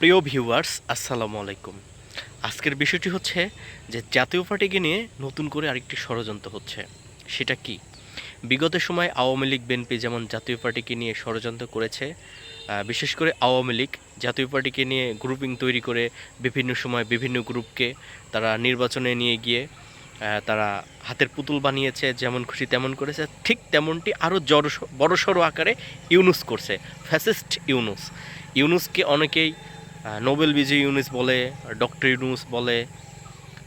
প্রিয় ভিউয়ার্স, আসসালামু আলাইকুম। আজকের বিষয়টি হচ্ছে যে জাতীয় পার্টিকে নিয়ে নতুন করে আরেকটি ষড়যন্ত্র হচ্ছে। সেটা কি? বিগত সময় আওয়ামী লীগ, বিএনপি যেমন জাতীয় পার্টিকে নিয়ে ষড়যন্ত্র করেছে বিশেষ করে আওয়ামী লীগ জাতীয় পার্টিকে নিয়ে গ্রুপিং তৈরি করে বিভিন্ন সময় বিভিন্ন গ্রুপকে তারা নির্বাচনে নিয়ে গিয়ে তারা হাতের পুতুল বানিয়েছে, যেমন খুশি তেমন করেছে। ঠিক তেমনটি আরও জড় বড়সড় আকারে ইউনুস করছে, ফ্যাসিস্ট ইউনুস। ইউনুসকে অনেকেই নোবেল বিজয়ী ইউনুস বলে, ডক্টর ইউনুস বলে।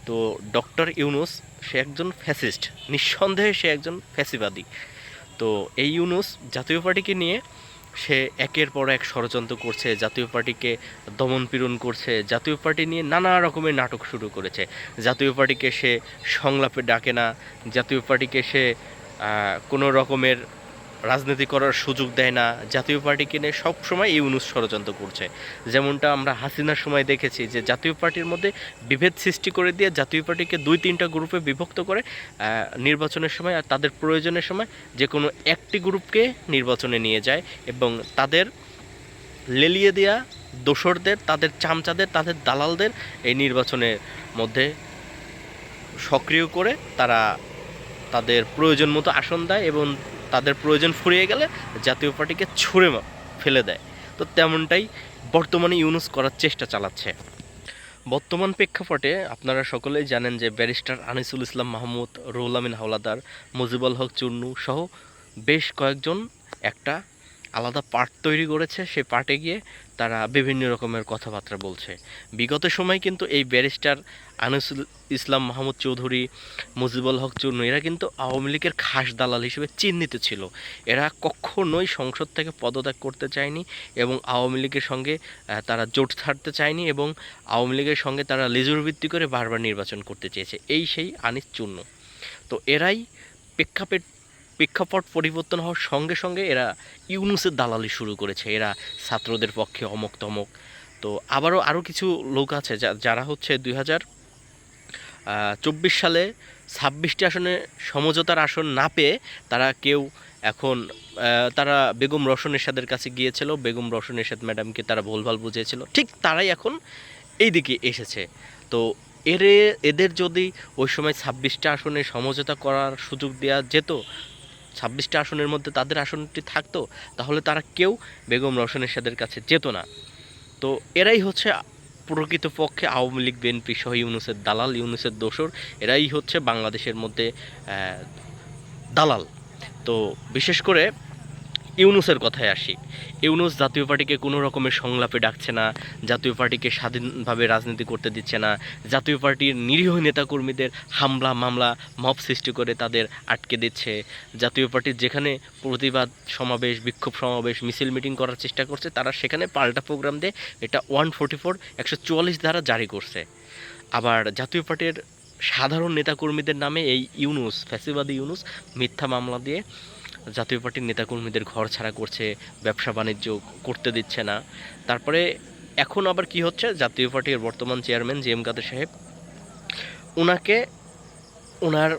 তো ডক্টর ইউনুস, সে একজন ফ্যাসিস্ট। নিঃসন্দেহে সে একজন ফ্যাসিবাদী। তো এই ইউনুস জাতীয় পার্টিকে নিয়ে সে একের পর এক ষড়যন্ত্র করছে, জাতীয় পার্টিকে দমন পীড়ন করছে, জাতীয় পার্টি নিয়ে নানা রকমের নাটক শুরু করেছে। জাতীয় পার্টিকে সে সংলাপে ডাকে না, জাতীয় পার্টিকে সে কোনো রকমের রাজনীতি করার সুযোগ দেয় না, জাতীয় পার্টিকে নিয়ে সবসময় ইউনুস ষড়যন্ত্র করছে। যেমনটা আমরা হাসিনার সময় দেখেছি যে জাতীয় পার্টির মধ্যে বিভেদ সৃষ্টি করে দিয়ে জাতীয় পার্টিকে দুই তিনটা গ্রুপে বিভক্ত করে নির্বাচনের সময় আর তাদের প্রয়োজনের সময় যে কোনো একটি গ্রুপকে নির্বাচনে নিয়ে যায় এবং তাদের লেলিয়ে দেওয়া দোসরদের, তাদের চামচাদের, তাদের দালালদের এই নির্বাচনের মধ্যে সক্রিয় করে তারা তাদের প্রয়োজন মতো আসন দেয় এবং তাদের প্রয়োজন ফুরিয়ে গেলে জাতীয় পার্টিকে ছুঁড়ে ফেলে দেয়। তো তেমনটাই বর্তমানে ইউনুস করার চেষ্টা চালাচ্ছে। বর্তমান প্রেক্ষাপটে আপনারা সকলেই জানেন যে ব্যারিস্টার আনিসুল ইসলাম মাহমুদ রৌলামিন আমিন হাওলাদার, মুজিবুল হক চুন্নু সহ বেশ কয়েকজন একটা আলাদা পার্ট তৈরি করেছে, সেই পার্টে গিয়ে তারা বিভিন্ন রকমের কথাবার্তা বলছে। বিগত সময় কিন্তু এই ব্যারিস্টার আনিসুল ইসলাম মাহমুদ চৌধুরী, মুজিবুল হক চুন্নু এরা কিন্তু আওয়ামী লীগের খাস দালাল হিসেবে চিহ্নিত ছিল। এরা কখনোই সংসদ থেকে পদত্যাগ করতে চায়নি এবং আওয়ামী লীগের সঙ্গে তারা জোট ছাড়তে চায়নি এবং আওয়ামী লীগের সঙ্গে তারা লেজুর ভিত্তি করে বারবার নির্বাচন করতে চেয়েছে। এই সেই আনিস চূর্ণ। তো এরাই প্রেক্ষাপট প্রেক্ষাপট পরিবর্তন হওয়ার সঙ্গে সঙ্গে এরা ইউনুসের দালালি শুরু করেছে, এরা ছাত্রদের পক্ষে অমক তমক তো আবারও আরও কিছু লোক আছে যারা হচ্ছে দুই হাজার চব্বিশ সালে ছাব্বিশটি আসনে সমঝোতার আসন না পেয়ে তারা কেউ এখন তারা বেগম রওশন এরশাদের কাছে গিয়েছিল, বেগম রওশন এরশাদ ম্যাডামকে তারা ভুলভাল বুঝিয়েছিল। ঠিক তারাই এখন এই দিকে এসেছে। তো এরে এদের যদি ওই সময় ছাব্বিশটা আসনে সমঝোতা করার সুযোগ দেওয়া যেত ছাব্বিশটা আসনের মধ্যে তাদের আসনটি থাকতো, তাহলে তারা কেউ বেগম রওশন এরশাদের কাছে যেত না। তো এরাই হচ্ছে প্রকৃতপক্ষে আওয়ামী লীগ বিএনপি সহ ইউনুসের দালাল, ইউনুসের দোসর, এরাই হচ্ছে বাংলাদেশের মধ্যে দালাল। তো বিশেষ করে ইউনুসের কথায় আসি। ইউনুস জাতীয় পার্টিকে কোনো রকমের সংলাপে ডাকছে না, জাতীয় পার্টিকে স্বাধীনভাবে রাজনীতি করতে দিচ্ছে না, জাতীয় পার্টির নিরীহ নেতাকর্মীদের হামলা, মামলা, মব সৃষ্টি করে তাদের আটকে দিচ্ছে। জাতীয় পার্টির যেখানে প্রতিবাদ সমাবেশ, বিক্ষোভ সমাবেশ, মিছিল মিটিং করার চেষ্টা করছে, তারা সেখানে পাল্টা প্রোগ্রাম দিয়ে এটা ওয়ান ফোর্টি ফোর, একশো চুয়াল্লিশ দ্বারা জারি করছে। আবার জাতীয় পার্টির সাধারণ নেতাকর্মীদের নামে এই ইউনুস, ফ্যাসিবাদী ইউনুস মিথ্যা মামলা দিয়ে জাতীয় পার্টির নেতাকর্মীদের ঘর ছাড়া করছে, ব্যবসা বাণিজ্য করতে দিচ্ছে না। তারপরে এখন আবার কি হচ্ছে? জাতীয় পার্টির বর্তমান চেয়ারম্যান জি এম কাদের সাহেব ওনাকে ওনার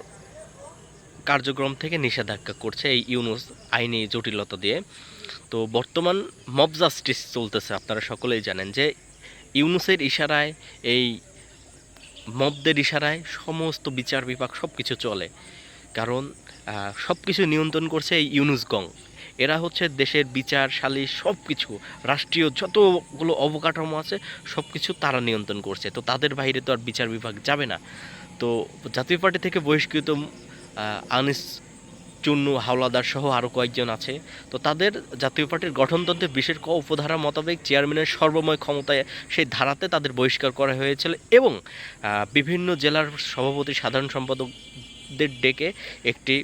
কার্যক্রম থেকে নিষেধাজ্ঞা করছে এই ইউনুস আইনি জটিলতা দিয়ে। তো বর্তমান মব জাস্টিস চলতেছে, আপনারা সকলেই জানেন যে ইউনুসের ইশারায়, এই মবদের ইশারায় সমস্ত বিচার বিভাগ সব কিছু চলে। কারণ সব কিছু নিয়ন্ত্রণ করছে এই ইউনুস গং। এরা হচ্ছে দেশের বিচার, সালিশ সব কিছু রাষ্ট্রীয় যতগুলো অবকাঠামো আছে সব কিছু তারা নিয়ন্ত্রণ করছে। তো তাদের বাইরে তো আর বিচার বিভাগ যাবে না। তো জাতীয় পার্টি থেকে বহিষ্কৃত আনিস চুন্নু, হাওলাদার সহ আরও কয়েকজন আছে। তো তাদের জাতীয় পার্টির গঠনতন্ত্রে বিশেষ ক উপধারা মোতাবেক চেয়ারম্যানের সর্বময় ক্ষমতায় সেই ধারাতে তাদের বহিষ্কার করা হয়েছিল এবং বিভিন্ন জেলার সভাপতি, সাধারণ সম্পাদকদের ডেকে একটি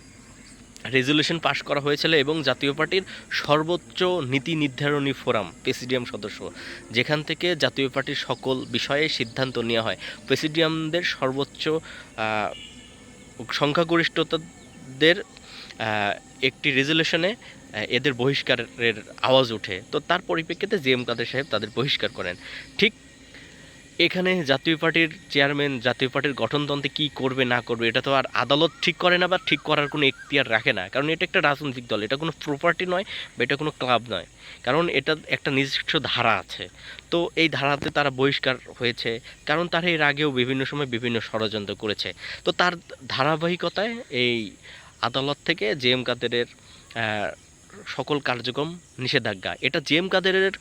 রেজলিউশন পাশ করা হয়েছিল এবং জাতীয় পার্টির সর্বোচ্চ নীতি নির্ধারণী ফোরাম, প্রেসিডিয়াম সদস্য, যেখান থেকে জাতীয় পার্টির সকল বিষয়ে সিদ্ধান্ত নেওয়া হয়। প্রেসিডিয়ামদের সর্বোচ্চ সংখ্যাগরিষ্ঠতাদের একটি রেজলিউশনে এদের বহিষ্কারের আওয়াজ ওঠে। তো তার পরিপ্রেক্ষিতে জি এম কাদের সাহেব তাদের বহিষ্কার করেন। ঠিক এখানে জাতীয় পার্টির চেয়ারম্যান, জাতীয় পার্টির গঠনতন্ত্রে কি করবে, না করবে, এটা তো আর আদালত ঠিক করে না বা ঠিক করার কোনো এখতিয়ার রাখে না। কারণ এটা একটা রাজনৈতিক দল, এটা কোনো প্রপার্টি নয় বা এটা কোনো ক্লাব নয়। কারণ এটা একটা নিজস্ব ধারা আছে। তো এই ধারাতে তারা বহিষ্কার হয়েছে। কারণ তারা এর আগেও বিভিন্ন সময় বিভিন্ন ষড়যন্ত্র করেছে। তো তার ধারাবাহিকতায় এই আদালত থেকে জে এম কাদেরের সকল কার্যক্রম নিষেধাজ্ঞা। এটা জে এম কাদেরের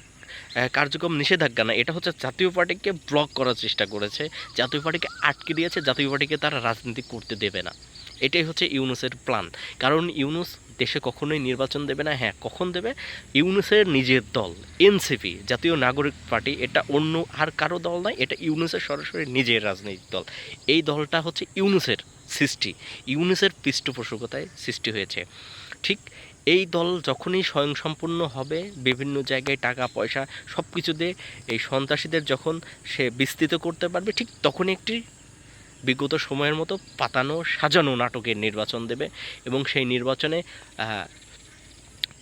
কার্যক্রম নিষেধাজ্ঞা না, এটা হচ্ছে জাতীয় পার্টিকে ব্লক করার চেষ্টা করেছে, জাতীয় পার্টিকে আটকে দিয়েছে, জাতীয় পার্টিকে তারা রাজনীতি করতে দেবে না। এটাই হচ্ছে ইউনুসের প্ল্যান কারণ ইউনুস দেশে কখনোই নির্বাচন দেবে না হ্যাঁ কখন দেবে? ইউনুসের নিজের দল, এনসিপি, জাতীয় নাগরিক পার্টি, এটা অন্য আর কারও দল নয়, এটা ইউনুসের সরাসরি নিজের রাজনৈতিক দল। এই দলটা হচ্ছে ইউনুসের। সৃষ্টি, ইউনেসের পৃষ্ঠপোষকতায় সৃষ্টি হয়েছে। ঠিক এই দল যখনই স্বয়ংসম্পূর্ণ হবে, বিভিন্ন জায়গায় টাকা, পয়সা সব কিছুতে এই সন্ত্রাসীদের যখন সে বিস্তৃত করতে পারবে, ঠিক তখন একটি বিগত সময়ের মতো পাতানো, সাজানো নাটকের নির্বাচন দেবে এবং সেই নির্বাচনে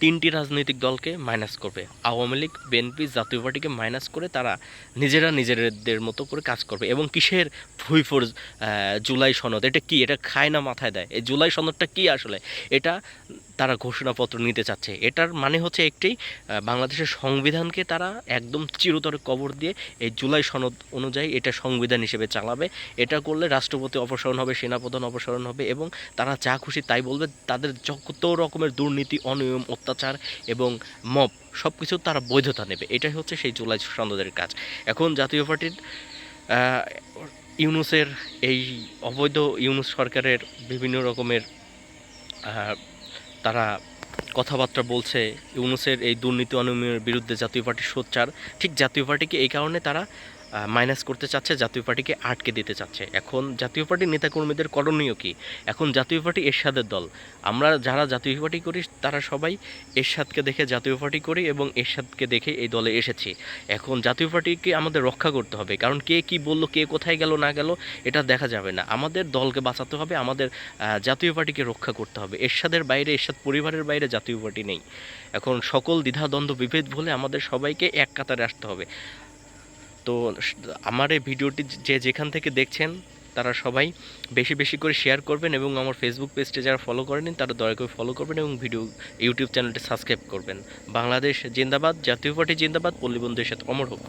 তিনটি রাজনৈতিক দলকে মাইনাস করবে। আওয়ামী লীগ বিএনপি জাতীয় পার্টিকে মাইনাস করে তারা নিজেরা নিজেদের মতো করে কাজ করবে। এবং কিসের ভুইফোর জুলাই সনদ? এটা কি? এটা খায় না মাথায় দেয়? এই জুলাই সনদটা কি আসলে? এটা তারা ঘোষণাপত্র নিতে চাচ্ছে। এটার মানে হচ্ছে একটি বাংলাদেশের সংবিধানকে তারা একদম চিরতরে কবর দিয়ে এই জুলাই সনদ অনুযায়ী এটা সংবিধান হিসেবে চালাবে। এটা করলে রাষ্ট্রপতি অপসারণ হবে, সেনাপ্রধান অপসারণ হবে এবং তারা যা খুশি তাই বলবে। তাদের যত রকমের দুর্নীতি, অনিয়ম, অত্যাচার এবং মপ সব কিছু তারা বৈধতা নেবে। এটাই হচ্ছে সেই জুলাই সনদের কাজ। এখন জাতীয় পার্টির ইউনুসের এই অবৈধ ইউনুস সরকারের বিভিন্ন রকমের তারা কথাবার্তা বলছে, ইউনুসের এই দুর্নীতি অনিয়মের বিরুদ্ধে জাতীয় পার্টির সোচ্চার। ঠিক জাতীয় পার্টিকে এই কারণে তারা মাইনাস করতে চাচ্ছে, জাতীয় পার্টিকে আটকে দিতে চাচ্ছে। এখন জাতীয় পার্টির নেতাকর্মীদের করণীয় কি? এখন জাতীয় পার্টি এরশাদের দল। আমরা যারা জাতীয় পার্টি করি, তারা সবাই এরশাদকে দেখে জাতীয় পার্টি করি এবং এরশাদকে দেখে এই দলে এসেছি। এখন জাতীয় পার্টিকে আমাদের রক্ষা করতে হবে, কারণ কে কি বলল, কে কোথায় গেল, না গেল, এটা দেখা যাবে না। আমাদের দলকে বাঁচাতে হবে, আমাদের জাতীয় পার্টিকে রক্ষা করতে হবে। এরশাদের বাইরে, এরশাদ পরিবারের বাইরে জাতীয় পার্টি নেই। এখন সকল দ্বিধাদ্বন্দ্ব, বিভেদ বলে আমাদের সবাইকে এক কাতারে আসতে হবে। তো আমার এই ভিডিওটি যে যেখান থেকে দেখছেন, তারা সবাই বেশি বেশি করে শেয়ার করবেন এবং আমার ফেসবুক পেজটি যারা ফলো করেনি, তারা দয়া করে ফলো করবেন এবং ভিডিও ইউটিউব চ্যানেলটি সাবস্ক্রাইব করবেন। বাংলাদেশ জিন্দাবাদ, জাতীয় পার্টি জিন্দাবাদ পল্লীবন্ধুর সাথে অমর হোক।